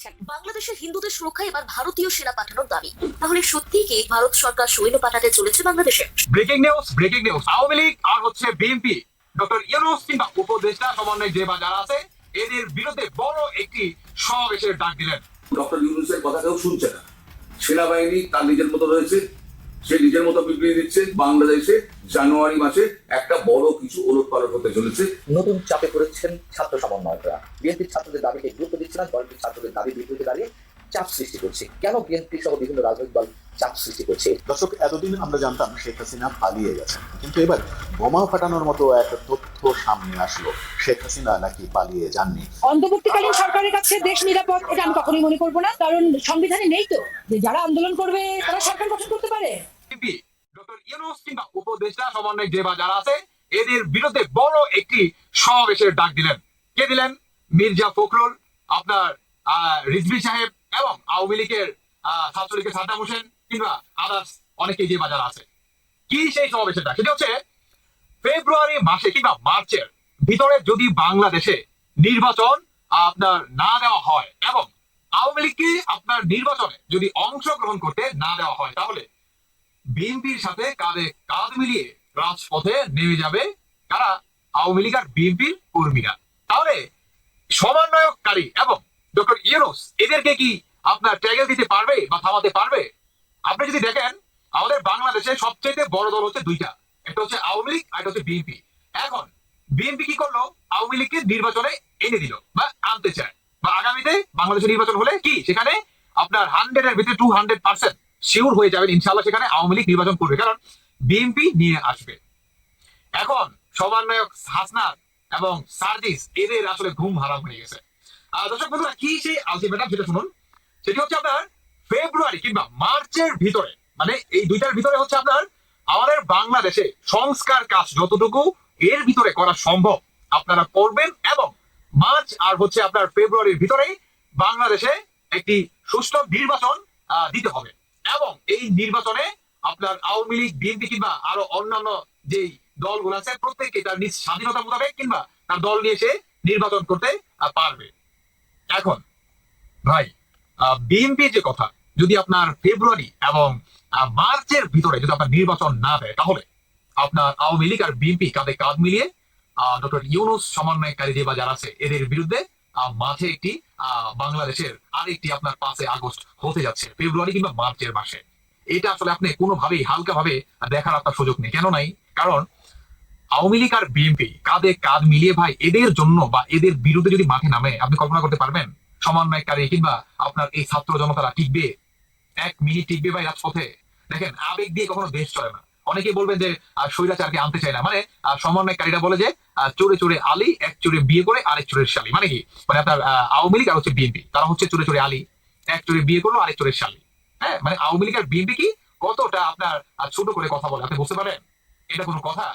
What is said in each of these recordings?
দিচ্ছেন বাংলাদেশের হিন্দুদের সুরক্ষায় এবার ভারতীয় সেনা পাঠানোর দাবি। তাহলে সত্যিই কি ভারত সরকার সৈন্য পাঠাতে চলেছে বাংলাদেশে? Breaking news breaking news Awami League আর হচ্ছে বিএনপি ডক্টর ইউনুস কিংবা উপদেষ্টা সমন্বয় যে বা যারা আছে এদের বিরুদ্ধে বড় একটি সমাবেশের ডাক দিলেন। ডক্টর ইউনুসের কথা কেউ শুনছে না। সেনাবাহিনী তার নিজের মতো রয়েছে। সে নিজের মতো বিবৃতি দিচ্ছে বাংলাদেশে জানুয়ারি মাসে একটা বড় কিছু ওলট পালট হতে চলেছে। নতুন চাপে পড়েছেন ছাত্র সমন্বয়করা। বিএনপির ছাত্রদের দাবিকে গুরুত্ব দিচ্ছে না দলটির ছাত্রদের দাবি বিপরীতে দাঁড়িয়ে চাপ সৃষ্টি করছে। কেন বিএনপি সহ বিভিন্ন রাজনৈতিক দল চাপ সৃষ্টি করছে? দর্শক এতদিন আমরা জানতাম শেখ হাসিনা পালিয়ে গেছেন কিন্তু এবার বোমা ফাটানোর মতো একটা তথ্য সামনে আসলো। শেখ হাসিনা নাকি পালিয়ে যাননি? অন্তর্বর্তীকালীন সরকারের কাছে দেশ নিরাপদ এটা আমি কখনোই মনে করব না কারণ সংবিধানে নেই তো। যে যারা আন্দোলন করবে তারা সরকার গঠন করতে পারে। বিএনপি ডক্টর ইউনুস কিংবা উপদেষ্টা সমন্বয় যে বা যারা আছে, এদের বিরুদ্ধে বড় একটি সমাবেশের ডাক দিলেন। কে দিলেন? মির্জা ফখরুল, আপনার রিজভি সাহেব এবং আওয়ামী লীগের ছাত্রলীগের সাদ্দাম হোসেন কিংবা আদার্স অনেকেই যে বা যারা আছে। কি সেই সমাবেশের ডাক? সেটা হচ্ছে ফেব্রুয়ারি মাসে কিংবা মার্চের ভিতরে যদি বাংলাদেশে নির্বাচন আপনার না দেওয়া হয় এবং আওয়ামী লীগকে আপনার নির্বাচনে যদি অংশগ্রহণ করতে না দেওয়া হয়, তাহলে বিএনপির সাথে কাঁধে কাঁধ মিলিয়ে রাজপথে নেমে যাবে কারা? আওয়ামী লীগ আর বিএনপির কর্মীরা। তাহলে সমন্বয়ককারী এবং ডক্টর ইউনুস, এদেরকে কি আপনার ট্যাগেল দিতে পারবে বা থামাতে পারবে? আপনি যদি দেখেন, আমাদের বাংলাদেশে সবচেয়ে বড় দল হচ্ছে দুইটা। একটা হচ্ছে আওয়ামী লীগ আর একটা হচ্ছে বিএনপি। এখন বিএনপি কি করল? আওয়ামী লীগকে নির্বাচনে এনে দিল বা আনতে চায়। বা আগামীতে বাংলাদেশের নির্বাচন হলে কি? সেখানে আপনার হান্ড্রেড এর ভিতরে টু হান্ড্রেড পার্সেন্ট শিওর হয়ে যাবেন ইনশাল্লাহ সেখানে আওয়ামী লীগ নির্বাচন করবে। কারণ বিএনপি নিয়ে আসবে। এখন সমন্বয়ক হাসনাত এবং সার্জিস এদের আসলে ঘুম হারাম হয়ে গেছে। আহ, দর্শক বন্ধুরা কি সেই আলটিমেটাম যেটা শুনুন? সেটি হচ্ছে আপনার ফেব্রুয়ারি কিংবা মার্চের ভিতরে মানে এই দুইটার ভিতরে হচ্ছে আপনার আমাদের বাংলাদেশে সংস্কার কাজ যতটুকু এর ভিতরে করা সম্ভব আপনারা করবেন এবং মার্চ আর হচ্ছে আপনার ফেব্রুয়ারির ভিতরেই বাংলাদেশে একটি সুষ্ঠু নির্বাচন দিতে হবে। এবং এই নির্বাচনে আপনার আওয়ামী লীগ, বিএনপি কিংবা আরও অন্যান্য যেই দলগুলো আছে প্রত্যেকে তার নিজ স্বাধীনতা মোতাবেক কিংবা তার দল নিয়ে এসে নির্বাচন করতে পারবে। এখন, ভাই বিএনপির যে কথা, যদি আপনার ফেব্রুয়ারি এবং মার্চের ভিতরে যদি আপনার নির্বাচন না দেয়, তাহলে আপনার আওয়ামী লীগ আর বিএনপি কাঁধে কাঁধ মিলিয়ে, আহ, ডক্টর ইউনুস সমন্বয়কারী যে বা যারা আছে, এদের বিরুদ্ধে মাঝে একটি বাংলাদেশের আরেকটি আপনার পাঁচে আগস্ট হতে যাচ্ছে, ফেব্রুয়ারি কিংবা মার্চের মাসে। এটা আসলে আপনি কোনোভাবেই হালকা ভাবে দেখার আপনার সুযোগ নেই। কেন নাই? কারণ আওয়ামী লীগ আর বিএনপি কাঁধে কাঁধ মিলিয়ে ভাই এদের জন্য বা এদের বিরুদ্ধে যদি মাঠে নামে, আপনি কল্পনা করতে পারবেন? সমন্বয়কারী কিংবা আপনার এই ছাত্র জনতারা টিকবে? এক মিনিট টিকবে ভাই রাজপথে। দেখেন, আবেগ দিয়ে কখনো দেশ চলে না। অনেকে বলবেন যে স্বৈরাচারকে আনতে চায় না। মানে সমন্বয়কারীরা বলে যে চোরে চোরে আলী, এক চোরে বিয়ে করে আরেক চোরের শালী। মানে কি? মানে আপনার আওয়ামী লীগ আর হচ্ছে বিএনপি। তারা হচ্ছে চোরে চোরে আলী, এক চোরে বিয়ে করল, আরেক চোরের শালী। হ্যাঁ? মানে আওয়ামী লীগ আর বিএনপি কি কতটা আপনার ছোট করে কথা বলে? আপনি বুঝতে পারেন এটা কোনো কথা?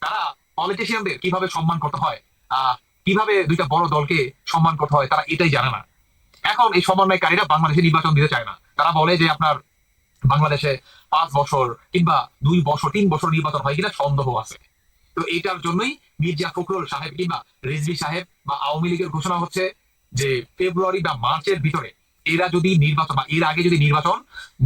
তারা পলিটিশিয়ানদের কীভাবে সম্মান করতে হয়? আহ, কীভাবে দুইটা বড় দলকে সম্মান করতে হয়? তারা এটাই জানে না। এখন এই সমন্বয়কারীরা বাংলাদেশে নির্বাচন দিতে চায় না। তারা বলে যে, আপনার বাংলাদেশে পাঁচ বছর কিংবা দুই বছর, তিন বছর নির্বাচন হয় কিনা সন্দেহ আছে। তো এটার জন্যই মির্জা ফখরুল সাহেব কিংবা রিজভি সাহেব বা আওয়ামী লীগের ঘোষণা হচ্ছে যে ফেব্রুয়ারি বা মার্চের ভিতরে এরা যদি নির্বাচন বা এর আগে যদি নির্বাচন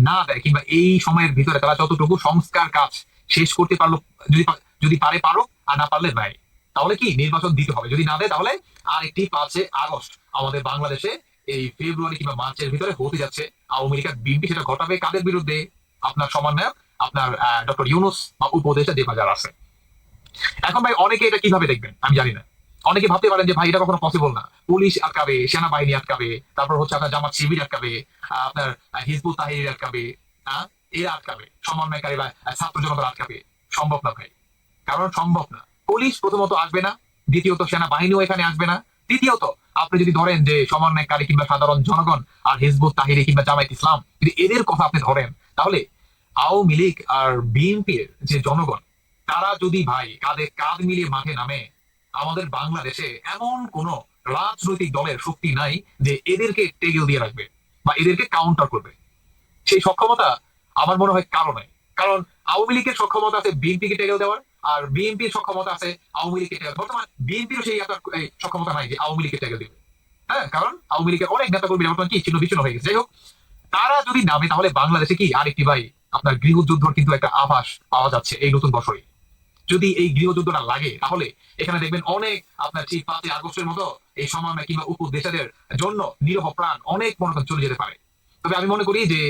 না দেয় কিংবা এই সময়ের ভিতরে তারা যতটুকু সংস্কার কাজ শেষ করতে পারল, যদি যদি পারে পারো আর না পারলে নাই। তাহলে কি নির্বাচন দিতে হবে? যদি না দেয় তাহলে আরেকটি পাঁচে আগস্ট আমাদের বাংলাদেশে এই ফেব্রুয়ারি কিংবা মার্চের ভিতরে হতে যাচ্ছে। আওয়ামী লীগ বিএনপি সেটা ঘটাবে কাদের বিরুদ্ধে? আপনার সমন্বয়ক আপনার ডক্টর ইউনুস বা উপদেষ্টা যে বাজার আছে। এখন ভাই অনেকে এটা কীভাবে দেখবেন? আমি জানি না। অনেকে ভাবতে পারেন যে ভাই এটা কখনো পসিবল না। পুলিশ আটকাবে সেনাবাহিনী আটকাবে তারপর হচ্ছে আপনার জামাত শিবির আটকাবে আপনার হিজবুল তাহির আটকাবে এরা আটকাবে সমন্বয়কারীরা আহ, ছাত্র জনতা আটকাবে। সম্ভব না ভাই। কারণ সম্ভব না। পুলিশ প্রথমত আসবে না দ্বিতীয়ত সেনাবাহিনীও এখানে আসবে না। তৃতীয়ত আপনি যদি ধরেন যে সমন্বয়কারী কিংবা সাধারণ জনগণ আর হিজবুত তাহিরি কিংবা জামায়াত ইসলাম যদি এদের কথা আপনি ধরেন, তাহলে আওয়ামী লীগ আর বিএনপির যে জনগণ, তারা যদি ভাই কাঁধে কাঁধ মিলিয়ে মাঠে নামে, আমাদের বাংলাদেশে এমন কোন রাজনৈতিক দলের শক্তি নাই যে এদেরকে টেগেল দিয়ে রাখবে বা এদেরকে কাউন্টার করবে। সেই সক্ষমতা আমার মনে হয় কারও নাই। কারণ আওয়ামী লীগের সক্ষমতা আছে বিএনপিকে টেগেল দেওয়ার আর বিএনপির সক্ষমতা আছে আওয়ামী লীগকে টেগেল বর্তমান বিএনপির সেই এই, সক্ষমতা নাই যে আওয়ামী লীগকে টেগেল দিবে। হ্যাঁ কারণ আওয়ামী লীগের অনেক নেতা কর্মী বর্তমান কি, ছিন্ন বিচ্ছিন্ন হয়ে গেছে। যাই হোক, তারা যদি নামে, তাহলে বাংলাদেশে কি আরেকটি ভাই, আপনার গৃহযুদ্ধর কিন্তু একটা আভাস পাওয়া যাচ্ছে এই নতুন বছরে। যদি এই গৃহযুদ্ধটা লাগে, তাহলে এখানে দেখবেন অনেক আপনার ঠিক পাঁচই আগস্টের মতো এই সময় কিংবা উপদেশাদের জন্য নিরহ প্রাণ অনেক মনে চলে যেতে পারে। তবে আমি মনে করি যে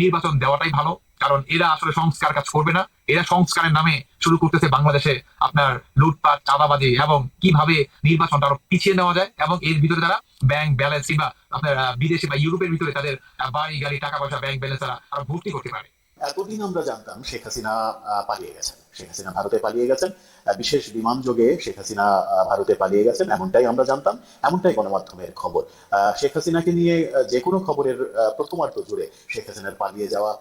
নির্বাচন দেওয়াটাই ভালো, কারণ এরা আসলে সংস্কার কাজ করবে না। এরা সংস্কারের নামে শুরু করতেছে বাংলাদেশে আপনার লুটপাট, চাঁদাবাজি এবং কীভাবে নির্বাচনটা আরও পিছিয়ে নেওয়া যায় এবং এর ভিতরে তারা ব্যাংক ব্যালেন্স কিংবা আপনার বিদেশে বা ইউরোপের ভিতরে তাদের বাড়ি, গাড়ি, টাকা পয়সা ব্যাংক ব্যালেন্স তারা আরও ভর্তি করতে পারে এতদিন আমরা জানতাম শেখ হাসিনা পালিয়ে গেছেন। শেখ হাসিনা ভারতে পালিয়ে গেছেন। বিশেষ বিমান যোগে শেখ হাসিনা ভারতে পালিয়ে গেছেন এমনটাই আমরা জানতাম এমনটাই গণমাধ্যমের খবর। শেখ হাসিনাকে নিয়ে যে কোনো খবরের আহ, প্রথমার্ধ জুড়ে শেখ হাসিনার পালিয়ে যাওয়া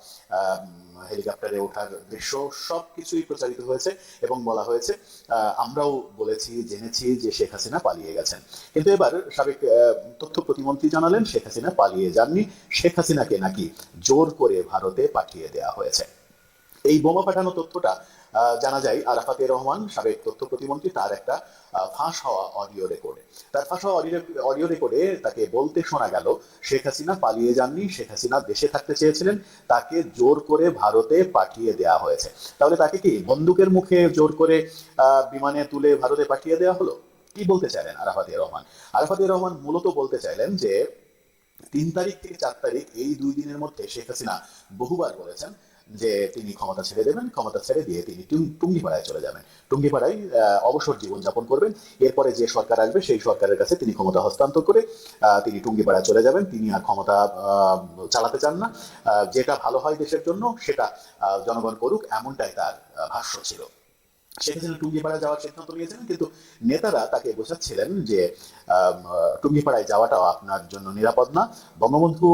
হেলিকপ্টারে ওঠার দৃশ্য সব কিছুই প্রচারিত হয়েছে এবং বলা হয়েছে আমরাও বলেছি জেনেছি যে শেখ হাসিনা পালিয়ে গেছেন। কিন্তু এবার সাবেক তথ্য প্রতিমন্ত্রী জানালেন শেখ হাসিনা পালিয়ে যাননি শেখ হাসিনাকে নাকি জোর করে ভারতে পাঠিয়ে দেওয়া হয়েছে। এই বোমা পাঠানো তথ্যটা জানা যায় আরাফাতে রহমান সাবেক তথ্য প্রতিমন্ত্রী, তার একটা ফাঁস হওয়া অডিও রেকর্ডে তার ফাঁস হওয়া অডিও রেকর্ডে তাকে বলতে শোনা গেল, শেখ হাসিনা পালিয়ে যাননি, শেখ হাসিনা দেশে থাকতে চেয়েছিলেন, তাকে জোর করে ভারতে পাঠিয়ে দেওয়া হয়েছে। তাহলে তাকে কি বন্দুকের মুখে জোর করে বিমানে তুলে ভারতে পাঠিয়ে দেওয়া হলো? কি বলতে চাইলেন আরাফাতে রহমান? আরাফাতে রহমান মূলত বলতে চাইলেন যে, তিন তারিখ থেকে চার তারিখ, এই দুই দিনের মধ্যে শেখ হাসিনা বহুবার বলেছেন যে তিনি ক্ষমতা ছেড়ে দেবেন, ক্ষমতা ছেড়ে দিয়ে তিনি টুঙ্গিপাড়ায় চলে যাবেন। টুঙ্গিপাড়ায় অবসর জীবন যাপন করবেন। এরপরে যে সরকার আসবে, সেই সরকারের কাছে তিনি ক্ষমতা হস্তান্তর করে তিনি টুঙ্গিপাড়ায় চলে যাবেন। তিনি আর ক্ষমতা চালাতে চান না। যেটা ভালো হয় দেশের জন্য, সেটা জনগণ করুক, এমনটাই তার ভাষ্য ছিল। হাসিনা টুঙ্গিপাড়ায় যাওয়ার সিদ্ধান্ত নিয়েছিলেন কিন্তু নেতারা তাকে বোঝাচ্ছিলেন যে টুঙ্গিপাড়ায় যাওয়াটাও আপনার জন্য নিরাপদ না। বঙ্গবন্ধু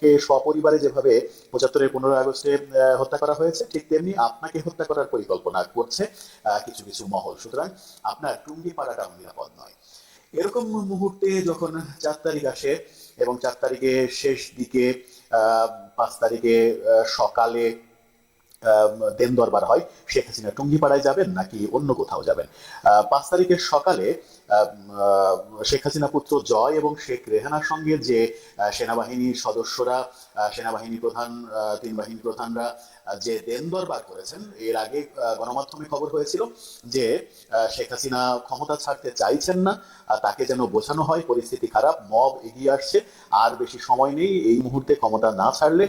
কে সপরিবারে যেভাবে পঁচাত্তরের পনেরো আগস্টে হত্যা করা হয়েছে, ঠিক তেমনি আপনাকে হত্যা করার পরিকল্পনা করছে কিছু কিছু মহল। সুতরাং আপনার টুঙ্গি পাড়াটাও নিরাপদ নয়। এরকম মুহূর্তে যখন চার তারিখ আসে এবং চার তারিখে শেষ দিকে পাঁচ তারিখে সকালে দেন দরবার হয়, শেখ হাসিনা টুঙ্গিপাড়ায় যাবেন নাকি অন্য কোথাও যাবেন? পাঁচ তারিখের সকালে শেখ হাসিনা পুত্র জয় এবং শেখ রেহানার সঙ্গে যে সেনাবাহিনীর সদস্যরা সেনাবাহিনী প্রধান তিন বাহিনী প্রধানরা যে দেন দরবার করেছেন, এর আগে গণমাধ্যমে খবর হয়েছিল যে শেখ হাসিনা ক্ষমতা ছাড়তে চাইছেন না তাকে যেন বোঝানো হয় পরিস্থিতি খারাপ, মব এগিয়ে আসছে, আর বেশি সময় নেই, এই মুহূর্তে ক্ষমতা না ছাড়লে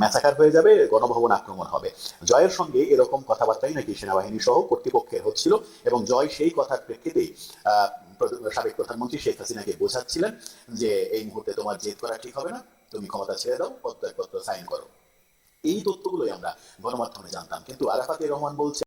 ম্যাচাকার হয়ে যাবে, গণভবন আক্রমণ হবে। জয়ের সঙ্গে এরকম কথাবার্তাই নাকি সেনাবাহিনী সহ কর্তৃপক্ষের হচ্ছিল এবং জয় সেই কথার প্রেক্ষিতেই সাবেক প্রধানমন্ত্রী শেখ হাসিনাকে বোঝাচ্ছিলেন যে এই মুহূর্তে তোমার জেদ করা ঠিক হবে না, তুমি ক্ষমতা ছেড়ে দাও পত্র সাইন করো। এই তথ্যগুলোই আমরা গণমাধ্যমে জানতাম। কিন্তু আরাফাতে রহমান বলছে